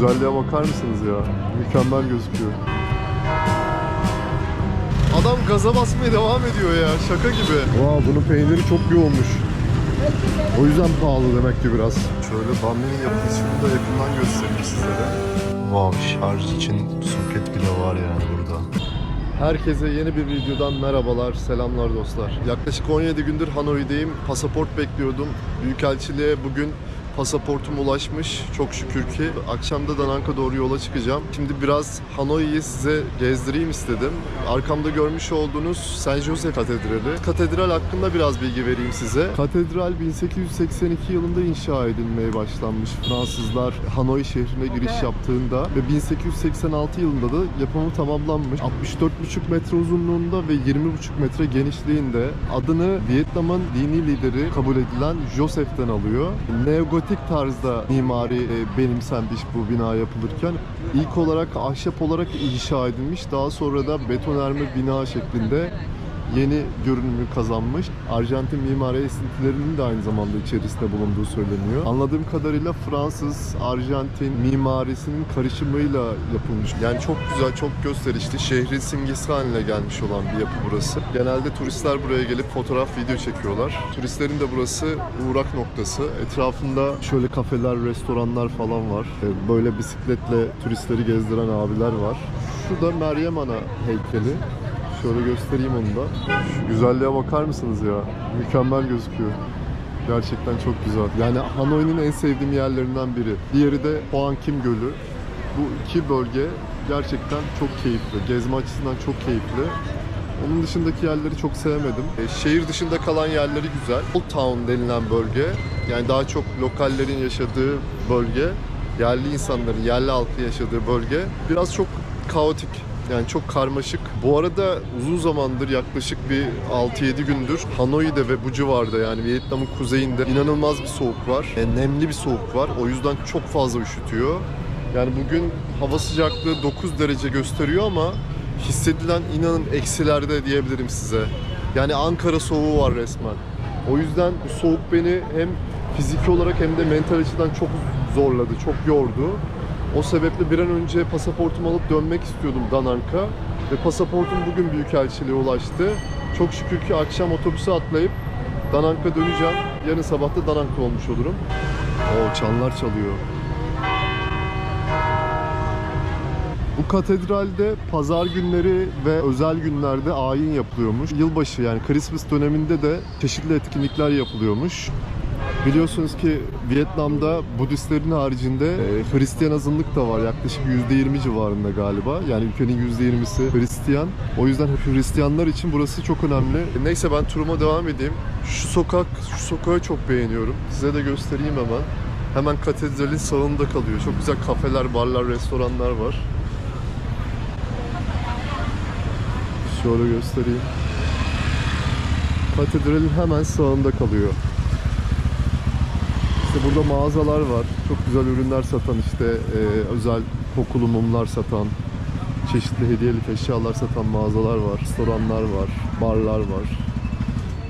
güzelliğe bakar mısınız ya? Mükemmel gözüküyor. Adam gaza basmaya devam ediyor ya şaka gibi. Vaa bunun peyniri çok yoğunmuş. O yüzden pahalı demek ki biraz. Şöyle bamyanın yapılışını da yakından göstereyim sizlere. Wow şarj için soket bile var yani burada. Herkese yeni bir videodan merhabalar, selamlar dostlar. Yaklaşık 17 gündür Hanoi'deyim. Pasaport bekliyordum. Büyükelçiliğe bugün pasaportum ulaşmış. Çok şükür ki. Akşam da Dananka doğru yola çıkacağım. Şimdi biraz Hanoi'yi size gezdireyim istedim. Arkamda görmüş olduğunuz Saint Jose Katedrali. Katedral hakkında biraz bilgi vereyim size. Katedral 1882 yılında inşa edilmeye başlanmış. Fransızlar Hanoi şehrine giriş yaptığında ve 1886 yılında da yapımı tamamlanmış. 64,5 metre uzunluğunda ve 20,5 metre genişliğinde adını Vietnam'ın dini lideri kabul edilen Joseph'ten alıyor. Neogotik tarzda mimari e, benimsenmiş bu bina yapılırken ilk olarak ahşap olarak inşa edilmiş. Daha sonra da betonarme bina şeklinde yeni görünümü kazanmış. Arjantin mimari esintilerinin de aynı zamanda içerisinde bulunduğu söyleniyor. Anladığım kadarıyla Fransız, Arjantin mimarisinin karışımıyla yapılmış. Yani çok güzel, çok gösterişli. Şehrin simgesi haline gelmiş olan bir yapı burası. Genelde turistler buraya gelip fotoğraf, video çekiyorlar. Turistlerin de burası uğrak noktası. Etrafında şöyle kafeler, restoranlar falan var. Ee, Böyle bisikletle turistleri gezdiren abiler var. Şu da Meryem Ana heykeli. Şöyle göstereyim onu da. Şu güzelliğe bakar mısınız ya? Mükemmel gözüküyor. Gerçekten çok güzel. Yani Hanoi'nin en sevdiğim yerlerinden biri. Diğeri de Hoan Kim Gölü. Bu iki bölge gerçekten çok keyifli. Gezme açısından çok keyifli. Onun dışındaki yerleri çok sevmedim. E, şehir dışında kalan yerleri güzel. Old Town denilen bölge, yani daha çok lokallerin yaşadığı bölge, yerli insanların, yerli halkın yaşadığı bölge biraz çok kaotik. Yani çok karmaşık. Bu arada uzun zamandır yaklaşık bir 6-7 gündür Hanoi'de ve bu civarda yani Vietnam'ın kuzeyinde inanılmaz bir soğuk var. E, nemli bir soğuk var. O yüzden çok fazla üşütüyor. Yani bugün hava sıcaklığı 9 derece gösteriyor ama hissedilen inanın eksilerde diyebilirim size. Yani Ankara soğuğu var resmen. O yüzden bu soğuk beni hem fiziki olarak hem de mental açıdan çok zorladı, çok yordu. O sebeple bir an önce pasaportumu alıp dönmek istiyordum Dananka. Ve pasaportum bugün Büyükelçiliğe ulaştı. Çok şükür ki akşam otobüse atlayıp Dananka döneceğim. Yarın sabah da Dananka olmuş olurum. Oo çanlar çalıyor. Bu katedralde pazar günleri ve özel günlerde ayin yapılıyormuş. Yılbaşı yani Christmas döneminde de çeşitli etkinlikler yapılıyormuş. Biliyorsunuz ki Vietnam'da Budistlerin haricinde e, Hristiyan azınlık da var. Yaklaşık %20 civarında galiba. Yani ülkenin %20'si Hristiyan. O yüzden Hristiyanlar için burası çok önemli. Neyse ben turuma devam edeyim. Şu sokak, şu sokağı çok beğeniyorum. Size de göstereyim hemen. Hemen katedralin sağında kalıyor. Çok güzel kafeler, barlar, restoranlar var. Şöyle göstereyim. Katedralin hemen sağında kalıyor. İşte burada mağazalar var. Çok güzel ürünler satan işte e, özel kokulu mumlar satan, çeşitli hediyelik eşyalar satan mağazalar var. Restoranlar var, barlar var.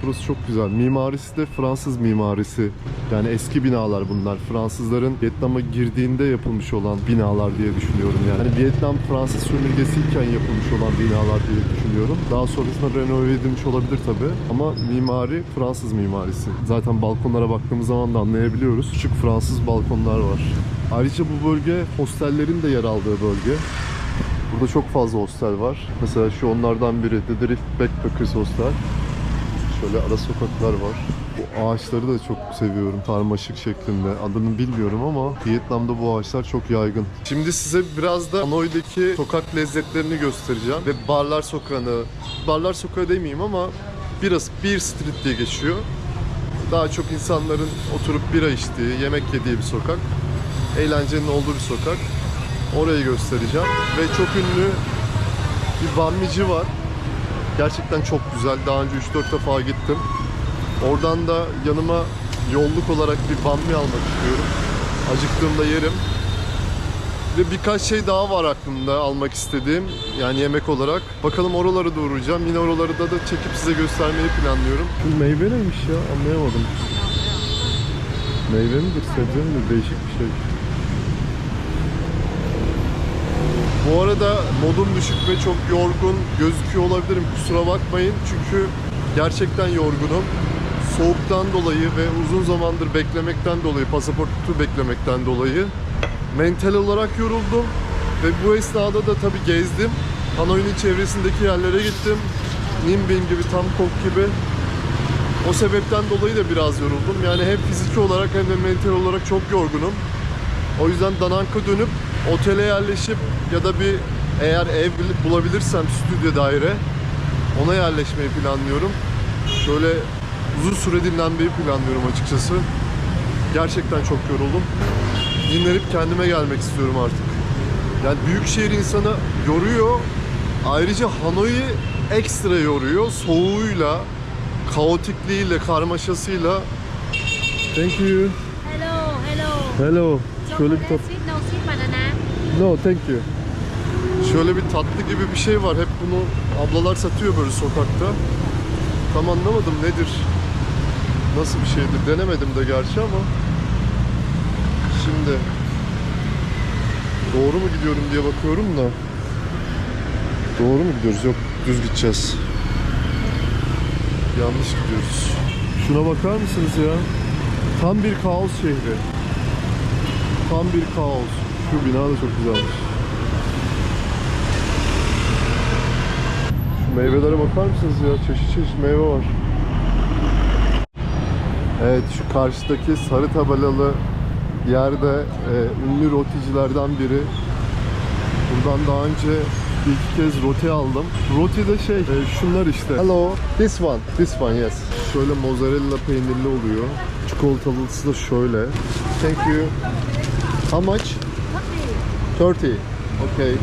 Burası çok güzel. Mimarisi de Fransız mimarisi. Yani eski binalar bunlar. Fransızların Vietnam'a girdiğinde yapılmış olan binalar diye düşünüyorum yani. Hani Vietnam Fransız sömürgesiyken yapılmış olan binalar diye düşünüyorum. Daha sonrasında renove edilmiş olabilir tabi. Ama mimari Fransız mimarisi. Zaten balkonlara baktığımız zaman da anlayabiliyoruz. Küçük Fransız balkonlar var. Ayrıca bu bölge hostellerin de yer aldığı bölge. Burada çok fazla hostel var. Mesela şu onlardan biri The Drift Backpackers Hostel. Şöyle ara sokaklar var. Bu ağaçları da çok seviyorum. Karmaşık şeklinde. Adını bilmiyorum ama Vietnam'da bu ağaçlar çok yaygın. Şimdi size biraz da Hanoi'deki sokak lezzetlerini göstereceğim. Ve Barlar Sokağı'nı, Barlar Sokağı demeyeyim ama biraz Beer Street diye geçiyor. Daha çok insanların oturup bira içtiği, yemek yediği bir sokak. Eğlencenin olduğu bir sokak. Orayı göstereceğim. Ve çok ünlü bir bammici var. Gerçekten çok güzel. Daha önce 3-4 defa gittim. Oradan da yanıma yolluk olarak bir bammi almak istiyorum. Acıktığımda yerim. Ve birkaç şey daha var aklımda almak istediğim. Yani yemek olarak. Bakalım oralara da uğrayacağım. Yine oraları da, da çekip size göstermeyi planlıyorum. Bu meyve neymiş ya? Anlayamadım. Meyve midir, sebze midir? Değişik bir şey. Bu arada modum düşük ve çok yorgun gözüküyor olabilirim. Kusura bakmayın çünkü gerçekten yorgunum. Soğuktan dolayı ve uzun zamandır beklemekten dolayı, pasaportu beklemekten dolayı mental olarak yoruldum. Ve bu esnada da tabii gezdim. Hanoi'nin çevresindeki yerlere gittim. Nimbin gibi, Tamkok gibi. O sebepten dolayı da biraz yoruldum. Yani hem fiziki olarak hem de mental olarak çok yorgunum. O yüzden Danank'a dönüp otele yerleşip ya da bir eğer ev bul- bulabilirsem stüdyo daire ona yerleşmeyi planlıyorum. Şöyle uzun süre dinlenmeyi planlıyorum açıkçası. Gerçekten çok yoruldum. Dinlenip kendime gelmek istiyorum artık. Yani büyük şehir insanı yoruyor. Ayrıca Hanoi ekstra yoruyor. Soğuğuyla, kaotikliğiyle, karmaşasıyla. Thank you. Hello, hello. Hello. Şöyle bir banana. No, thank you. Şöyle bir tatlı gibi bir şey var. Hep bunu ablalar satıyor böyle sokakta. Tam anlamadım nedir? Nasıl bir şeydir? Denemedim de gerçi ama. Şimdi doğru mu gidiyorum diye bakıyorum da. Doğru mu gidiyoruz? Yok, düz gideceğiz. Yanlış gidiyoruz. Şuna bakar mısınız ya? Tam bir kaos şehri. Tam bir kaos. Şu bina da çok güzelmiş. Meyvelere bakar mısınız ya? Çeşit çeşit meyve var. Evet şu karşıdaki sarı tabelalı yerde e, ünlü roticilerden biri. Buradan daha önce bir iki kez roti aldım. Roti de şey, e, şunlar işte. Hello, this one, this one yes. Şöyle mozzarella peynirli oluyor. Çikolatalısı da şöyle. Thank you. How much? 30. Okay.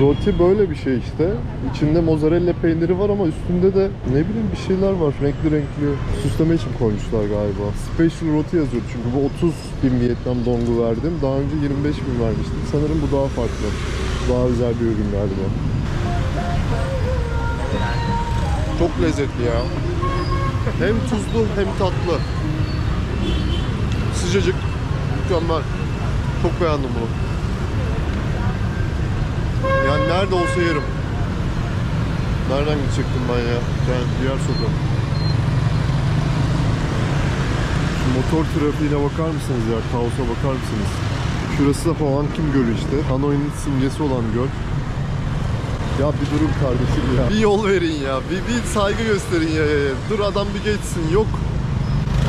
Roti böyle bir şey işte. İçinde mozzarella peyniri var ama üstünde de ne bileyim bir şeyler var. Renkli renkli. Süsleme için koymuşlar galiba. Special roti yazıyordu çünkü bu 30 bin Vietnam dongu verdim. Daha önce 25 bin vermiştim. Sanırım bu daha farklı. Daha özel bir ürün galiba. Çok lezzetli ya. Hem tuzlu hem tatlı. Sıcacık. Mükemmel. Çok beğendim bunu. Nerede olsa yerim. Nereden gidecektim ben ya? Yani diğer sokak. Şu motor trafiğine bakar mısınız ya? Kaosa bakar mısınız? Şurası da falan kim gölü işte. Hanoi'nin simgesi olan göl. Ya bir durun kardeşim ya. Bir yol verin ya. Bir, bir saygı gösterin ya. Dur adam bir geçsin. Yok.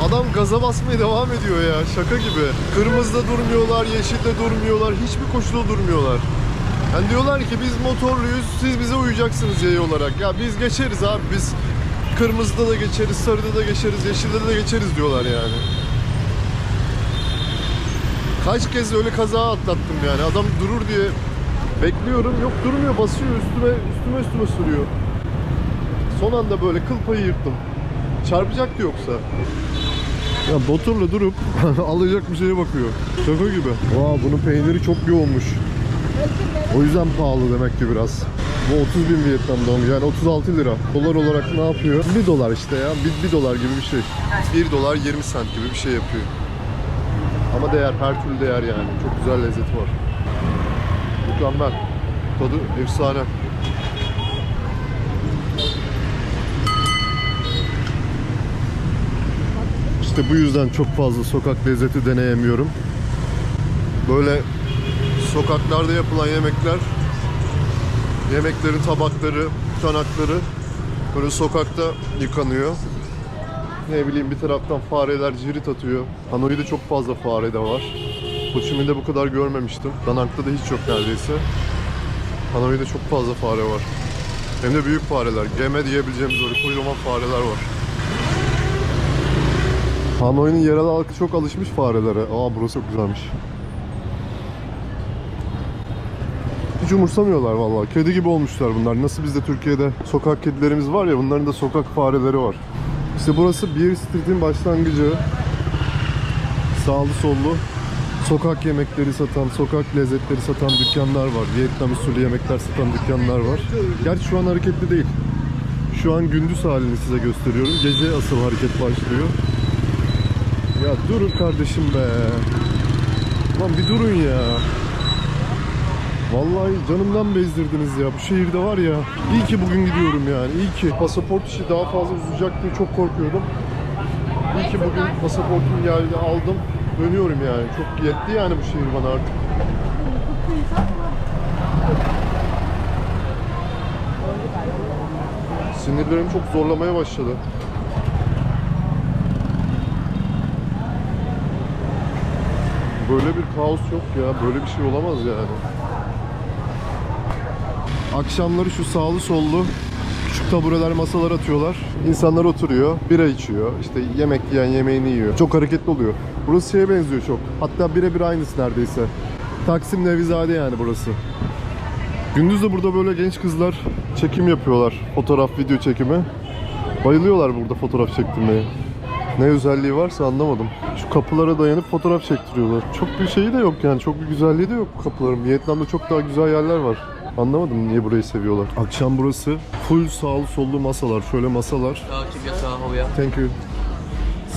Adam gaza basmaya devam ediyor ya. Şaka gibi. Kırmızıda durmuyorlar, yeşilde durmuyorlar. Hiçbir koşulda durmuyorlar. Yani diyorlar ki biz motorluyuz, siz bize uyacaksınız yaya olarak. Ya biz geçeriz abi, biz kırmızıda da geçeriz, sarıda da geçeriz, yeşilde de geçeriz diyorlar yani. Kaç kez öyle kaza atlattım yani. Adam durur diye bekliyorum. Yok durmuyor, basıyor üstüme, üstüme üstüme sürüyor. Son anda böyle kıl payı yırttım. Çarpacaktı yoksa. Ya motorla durup alacak bir şeye bakıyor. Şaka gibi. Vaa bunun peyniri çok yoğunmuş. O yüzden pahalı demek ki biraz. Bu 30 bin Vietnam dong yani 36 lira. Dolar olarak ne yapıyor? 1 dolar işte ya. 1, dolar gibi bir şey. 1 dolar 20 sent gibi bir şey yapıyor. Ama değer, her türlü değer yani. Çok güzel lezzeti var. Mükemmel. Tadı efsane. İşte bu yüzden çok fazla sokak lezzeti deneyemiyorum. Böyle sokaklarda yapılan yemekler, yemeklerin tabakları, çanakları böyle sokakta yıkanıyor. Ne bileyim bir taraftan fareler cirit atıyor. Hanoi'de çok fazla fare de var. Ho bu kadar görmemiştim. Danang'da da hiç yok neredeyse. Hanoi'de çok fazla fare var. Hem de büyük fareler. Geme diyebileceğimiz öyle kocaman fareler var. Hanoi'nin yerel halkı çok alışmış farelere. Aa burası çok güzelmiş. Hiç umursamıyorlar vallahi. Kedi gibi olmuşlar bunlar. Nasıl bizde Türkiye'de sokak kedilerimiz var ya bunların da sokak fareleri var. İşte burası Beer Street'in başlangıcı. Sağlı sollu sokak yemekleri satan, sokak lezzetleri satan dükkanlar var. Vietnam usulü yemekler satan dükkanlar var. Gerçi şu an hareketli değil. Şu an gündüz halini size gösteriyorum. Gece asıl hareket başlıyor. Ya durun kardeşim be. Lan bir durun ya. Vallahi canımdan bezdirdiniz ya. Bu şehirde var ya. İyi ki bugün gidiyorum yani. İyi ki. Pasaport işi daha fazla uzayacak diye çok korkuyordum. İyi ki bugün pasaportum geldi aldım. Dönüyorum yani. Çok yetti yani bu şehir bana artık. Sinirlerim çok zorlamaya başladı. Böyle bir kaos yok ya. Böyle bir şey olamaz yani. Akşamları şu sağlı sollu küçük tabureler, masalar atıyorlar. İnsanlar oturuyor, bira içiyor. İşte yemek yiyen yemeğini yiyor. Çok hareketli oluyor. Burası şeye benziyor çok. Hatta birebir aynısı neredeyse. Taksim Nevizade yani burası. Gündüz de burada böyle genç kızlar çekim yapıyorlar. Fotoğraf, video çekimi. Bayılıyorlar burada fotoğraf çektirmeye. Ne özelliği varsa anlamadım. Şu kapılara dayanıp fotoğraf çektiriyorlar. Çok bir şeyi de yok yani. Çok bir güzelliği de yok bu kapıların. Vietnam'da çok daha güzel yerler var. Anlamadım niye burayı seviyorlar. Akşam burası full sağlı sollu masalar. Şöyle masalar. Thank you.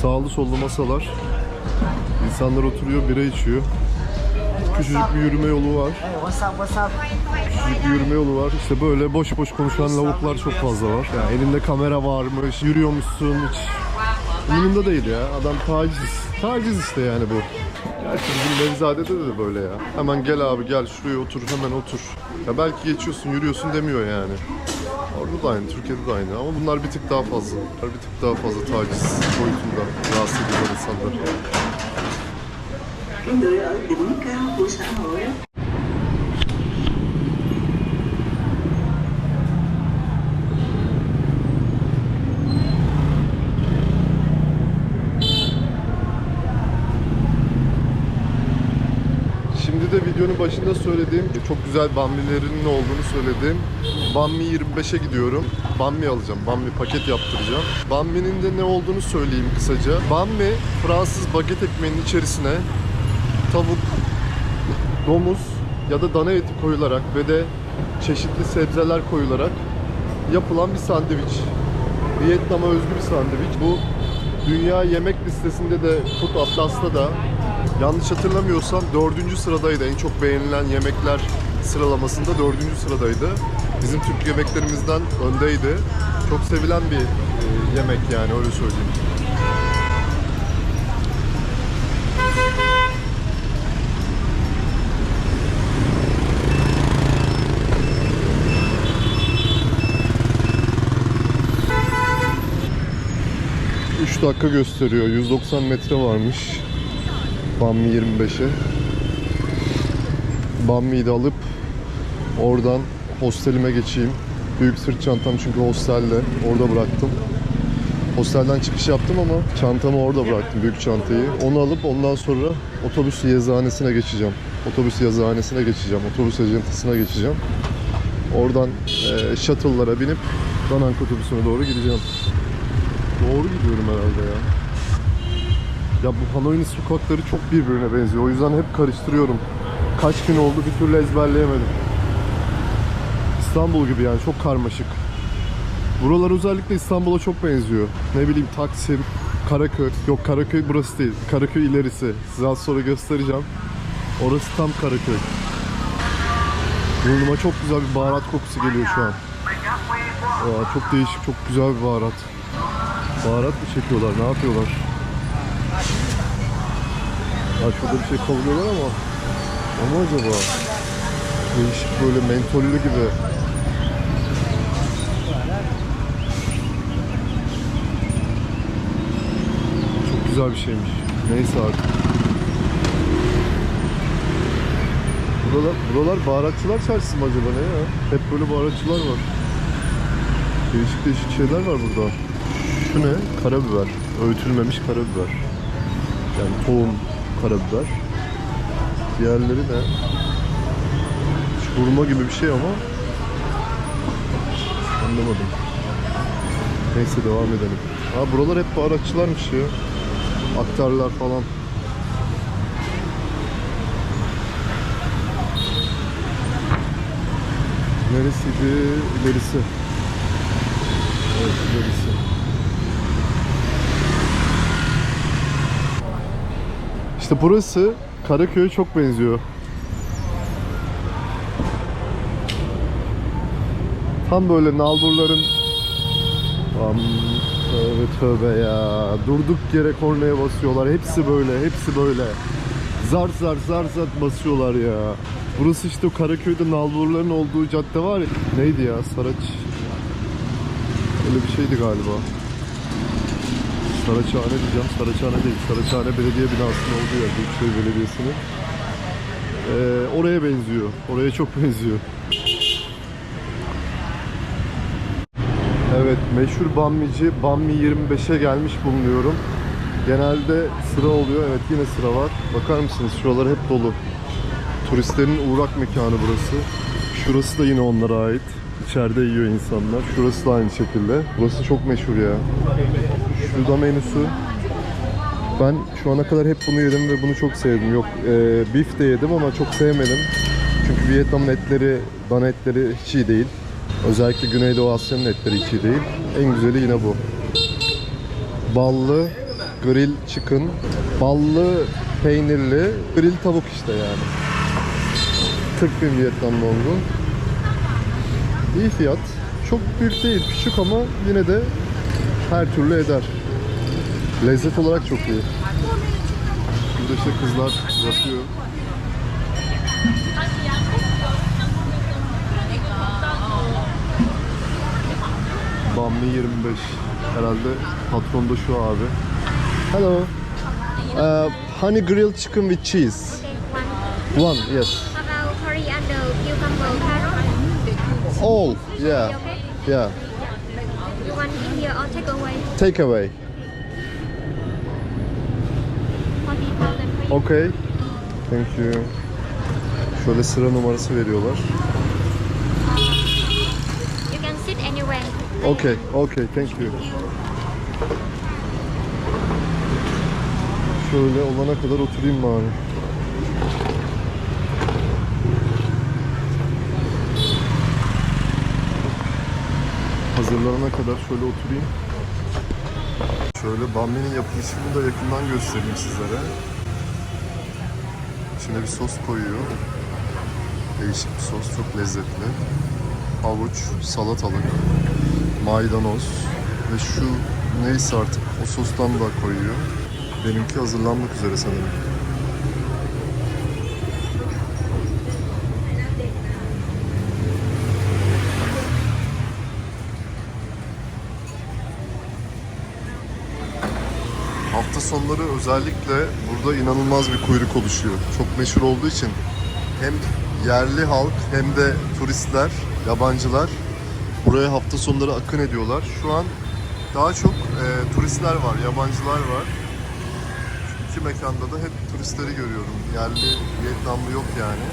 Sağlı sollu masalar. İnsanlar oturuyor, bira içiyor. Küçücük bir yürüme yolu var. Küçücük bir yürüme yolu var. İşte böyle boş boş konuşan lavuklar çok fazla var. Yani elinde kamera varmış, yürüyormuşsun hiç umurunda değil ya. Adam taciz. Taciz işte yani bu. Bizim Nevzade'de de böyle ya. Hemen gel abi gel şuraya otur hemen otur. Ya belki geçiyorsun yürüyorsun demiyor yani. Orada da aynı, Türkiye'de de aynı ama bunlar bir tık daha fazla. Bunlar bir tık daha fazla taciz boyutunda rahatsız ediyorlar insanları. Başında söylediğim çok güzel bambilerinin olduğunu söylediğim Bammi 25'e gidiyorum. Bammi alacağım. Bammi paket yaptıracağım. Bammi'nin de ne olduğunu söyleyeyim kısaca. Bammi Fransız baget ekmeğinin içerisine tavuk, domuz ya da dana eti koyularak ve de çeşitli sebzeler koyularak yapılan bir sandviç. Vietnam'a özgü bir sandviç. Bu dünya yemek listesinde de Food Atlas'ta da yanlış hatırlamıyorsam dördüncü sıradaydı. En çok beğenilen yemekler sıralamasında dördüncü sıradaydı. Bizim Türk yemeklerimizden öndeydi. Çok sevilen bir e, yemek yani öyle söyleyeyim. Üç dakika gösteriyor. 190 metre varmış. Bammi 25'e. Bammi'yi de alıp oradan hostelime geçeyim. Büyük sırt çantam çünkü hostelde. Orada bıraktım. Hostelden çıkış yaptım ama çantamı orada bıraktım, büyük çantayı. Onu alıp ondan sonra otobüs yazıhanesine geçeceğim. Otobüs yazıhanesine geçeceğim, otobüs ajantasına geçeceğim. Oradan e, shuttle'lara binip Danank otobüsüne doğru gideceğim. Doğru gidiyorum herhalde ya. Ya bu Hanoi'nin sokakları çok birbirine benziyor. O yüzden hep karıştırıyorum. Kaç gün oldu bir türlü ezberleyemedim. İstanbul gibi yani çok karmaşık. Buralar özellikle İstanbul'a çok benziyor. Ne bileyim Taksim, Karaköy. Yok Karaköy burası değil. Karaköy ilerisi. Size az sonra göstereceğim. Orası tam Karaköy. Burnuma çok güzel bir baharat kokusu geliyor şu an. Aa, çok değişik, çok güzel bir baharat. Baharat mı çekiyorlar, ne yapıyorlar? Ya şurada bir şey kavuruyorlar ama o mu acaba? Değişik böyle mentollü gibi. Çok güzel bir şeymiş. Neyse artık. Buralar, buralar baharatçılar çarşısı mı acaba ne ya? Hep böyle baharatçılar var. Değişik değişik şeyler var burada. Şu ne? Karabiber. Öğütülmemiş karabiber. Yani tohum karabiber. Diğerleri ne? Hurma gibi bir şey ama anlamadım. Neyse devam edelim. Ha buralar hep baharatçılarmış ya. Aktarlar falan. Neresiydi? İlerisi. Evet ilerisi. İşte burası Karaköy'e çok benziyor. Tam böyle nalburların Am, tövbe tövbe ya. Durduk yere kornaya basıyorlar. Hepsi böyle, hepsi böyle. Zar zar zar zar basıyorlar ya. Burası işte o Karaköy'de nalburların olduğu cadde var ya. Neydi ya? Saraç. Öyle bir şeydi galiba. Saraçhane diyeceğim. Saraçhane değil. Saraçhane Belediye binasının olduğu yer. Büyükşehir Belediyesi'nin. Ee, oraya benziyor. Oraya çok benziyor. Evet, meşhur Bammici Bammi 25'e gelmiş bulunuyorum. Genelde sıra oluyor. Evet, yine sıra var. Bakar mısınız? Şuralar hep dolu. Turistlerin uğrak mekanı burası. Şurası da yine onlara ait. İçeride yiyor insanlar. Şurası da aynı şekilde. Burası çok meşhur ya. Şurada menüsü. Ben şu ana kadar hep bunu yedim ve bunu çok sevdim. Yok, e, beef de yedim ama çok sevmedim. Çünkü Vietnam'ın etleri, dana etleri hiç iyi değil. Özellikle Güneydoğu Asya'nın etleri hiç iyi değil. En güzeli yine bu. Ballı grill chicken, ballı peynirli grill tavuk işte yani. 40 bin Vietnam longu. İyi fiyat. Çok büyük değil, küçük ama yine de her türlü eder. Lezzet olarak çok iyi. Burada işte kızlar yapıyor. Bammi 25. Herhalde patron da şu abi. Hello. Uh, honey grilled chicken with cheese. Okay, one. One, yes. About coriander, cucumber, carrot? All, yeah, Okay. yeah. Here or take away? Take away. 40,000 for you. Okay. Thank you. Şöyle sıra numarası veriyorlar. You can sit anywhere. Okay, okay, thank you. Şöyle olana kadar oturayım bari. Hazırlanana kadar şöyle oturayım. Şöyle bamyanın yapılışını da yakından göstereyim sizlere. İçine bir sos koyuyor. Değişik bir sos, çok lezzetli. Havuç, salatalık, maydanoz ve şu neyse artık o sostan da koyuyor. Benimki hazırlanmak üzere sanırım. Hafta sonları özellikle burada inanılmaz bir kuyruk oluşuyor. Çok meşhur olduğu için hem yerli halk hem de turistler, yabancılar buraya hafta sonları akın ediyorlar. Şu an daha çok e, turistler var, yabancılar var. Şu iki mekanda da hep turistleri görüyorum. Yerli Vietnamlı yok yani.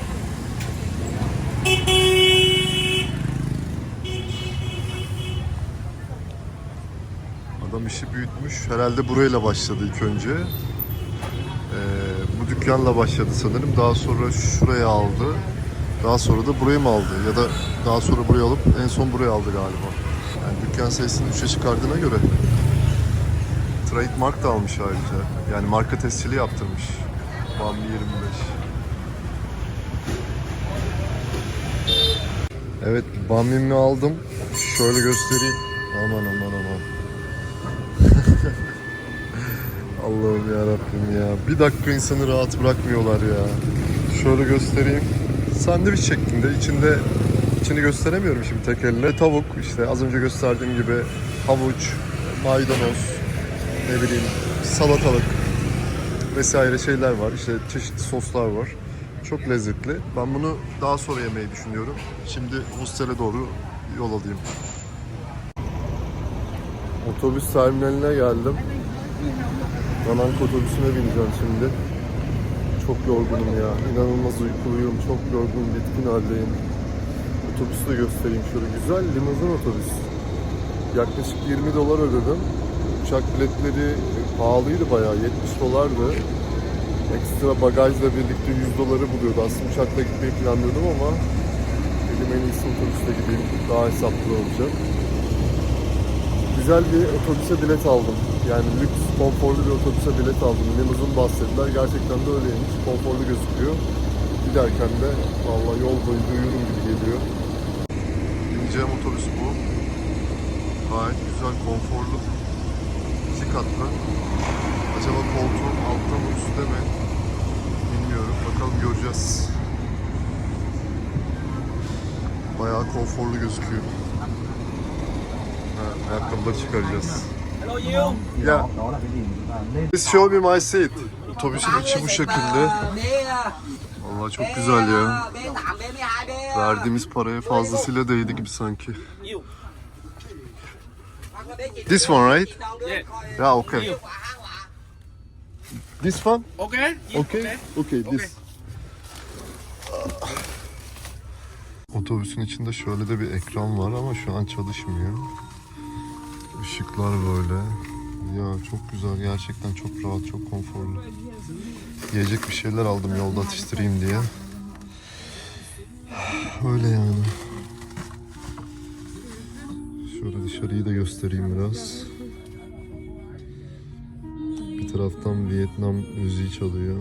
İşi büyütmüş. Herhalde burayla başladı ilk önce. Ee, bu dükkanla başladı sanırım. Daha sonra şuraya aldı. Daha sonra da burayı mı aldı? Ya da daha sonra burayı alıp en son buraya aldı galiba. Yani dükkan sayısını 3'e çıkardığına göre trademark da almış ayrıca. Yani marka tescili yaptırmış. Bambi 25. Evet, Bambi'mi aldım. Şöyle göstereyim. Aman aman aman. Allah'ım ya Rabbim ya. Bir dakika insanı rahat bırakmıyorlar ya. Şöyle göstereyim. Sandviç şeklinde. içinde içini gösteremiyorum şimdi tek elle. Tavuk işte az önce gösterdiğim gibi havuç, maydanoz, ne bileyim salatalık vesaire şeyler var. İşte çeşitli soslar var. Çok lezzetli. Ben bunu daha sonra yemeyi düşünüyorum. Şimdi hostele doğru yol alayım. Otobüs terminaline geldim. Danank otobüsüne bineceğim şimdi. Çok yorgunum ya. İnanılmaz uykuluyum. Çok yorgun, bitkin haldeyim. Otobüsü de göstereyim şöyle. Güzel limuzin otobüs. Yaklaşık 20 dolar ödedim. Uçak biletleri pahalıydı bayağı. 70 dolardı. Ekstra bagajla birlikte 100 doları buluyordu. Aslında uçakla gitmeyi planlıyordum ama dedim en iyisi otobüste gideyim. Daha hesaplı olacak güzel bir otobüse bilet aldım. Yani lüks, konforlu bir otobüse bilet aldım. Limuzin bahsettiler. Gerçekten de öyleymiş. Konforlu gözüküyor. Giderken de vallahi yol boyu uyurum gibi geliyor. bineceğim otobüs bu. Gayet güzel, konforlu. İki katlı. Acaba koltuğum altta mı üstte mi? Bilmiyorum. Bakalım göreceğiz. Bayağı konforlu gözüküyor. Ayakkabıları çıkaracağız. Ya, please show me my seat. Otobüsün içi bu şekilde. Vallahi çok güzel ya. B8, B12, B Verdiğimiz paraya fazlasıyla değdi gibi sanki. This one right? Yeah. Yeah, okay. This one? Okay. Okay. Okay, this. Otobüsün içinde şöyle de bir ekran var ama şu an çalışmıyor. Işıklar böyle. Ya çok güzel gerçekten çok rahat çok konforlu. Yiyecek bir şeyler aldım yolda atıştırayım diye. Öyle yani. Şöyle dışarıyı da göstereyim biraz. Bir taraftan Vietnam müziği çalıyor.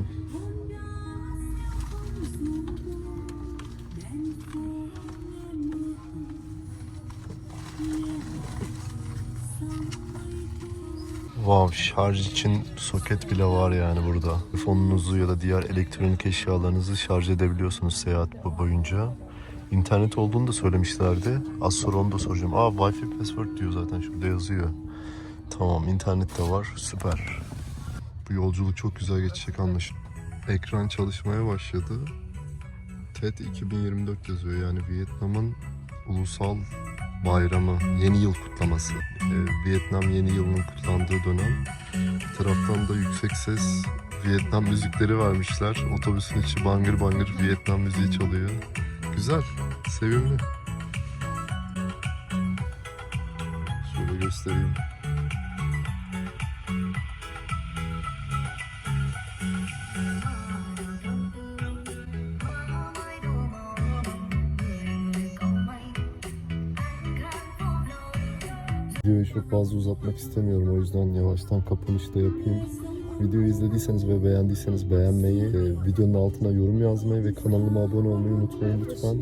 Wow, şarj için soket bile var yani burada. Telefonunuzu ya da diğer elektronik eşyalarınızı şarj edebiliyorsunuz seyahat boyunca. İnternet olduğunu da söylemişlerdi. Az sonra onu da soracağım. Aa Wi-Fi password diyor zaten şurada yazıyor. Tamam internet de var. Süper. Bu yolculuk çok güzel geçecek anlaşılan. Ekran çalışmaya başladı. TED 2024 yazıyor yani Vietnam'ın ulusal bayramı, yeni yıl kutlaması. Ee, Vietnam yeni yılının kutlandığı dönem. Bir taraftan da yüksek ses Vietnam müzikleri vermişler. Otobüsün içi bangır bangır Vietnam müziği çalıyor. Güzel, sevimli. Şöyle göstereyim. Çok fazla uzatmak istemiyorum o yüzden yavaştan kapanışı da yapayım. Videoyu izlediyseniz ve beğendiyseniz beğenmeyi, e, videonun altına yorum yazmayı ve kanalıma abone olmayı unutmayın lütfen.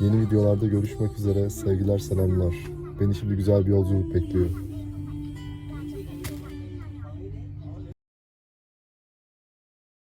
Yeni videolarda görüşmek üzere. Sevgiler, selamlar. Beni şimdi güzel bir yolculuk bekliyor.